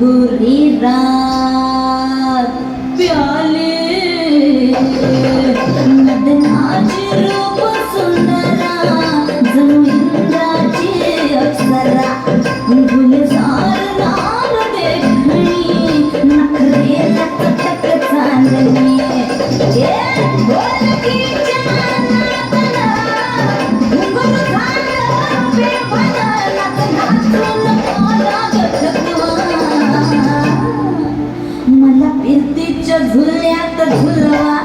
बुरी रात प्याले मदना रूप सुंदरा जमींदा चे अप्सरा गुल सार नार देखनी नखरे लटक चांदनी ये बोल की चांदनी झुलल्यात झुलवा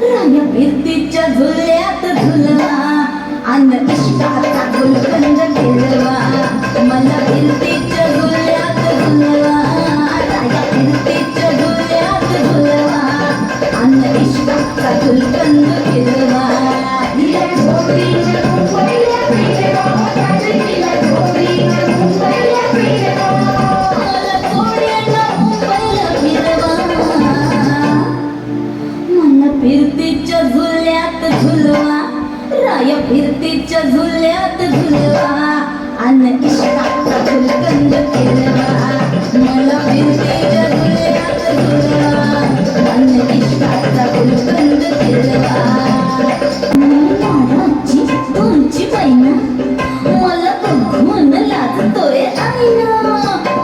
राय भीतीच्या झुलल्यात झुलवा अन्न इश्काचा गुलगंज खेळवा मला भीती फिरतीच्या झुल्यात झुलवा. राय फिरतीच्या झुल्यात झुलवा. अन्न इष्टाचा फुलकंद फिरवा मला फिरतीच्या झुल्यात झुलवा. अन्न इष्टाचा फुलकंद फिरवा मला बघून लागतोय आईना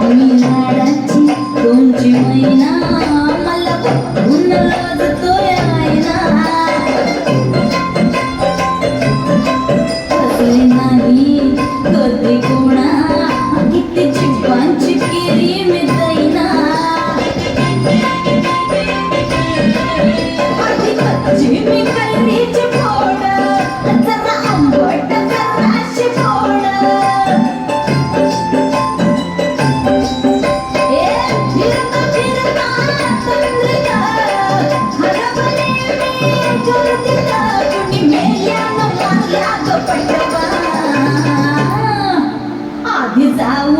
मी नाराची मला बघून Bye. da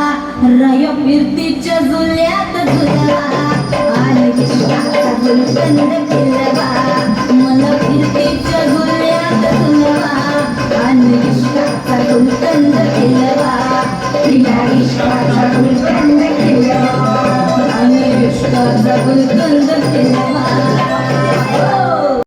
रायो फिरतीच्या झुल्यात झुला आली विश्वाचा गुलकंद फिरला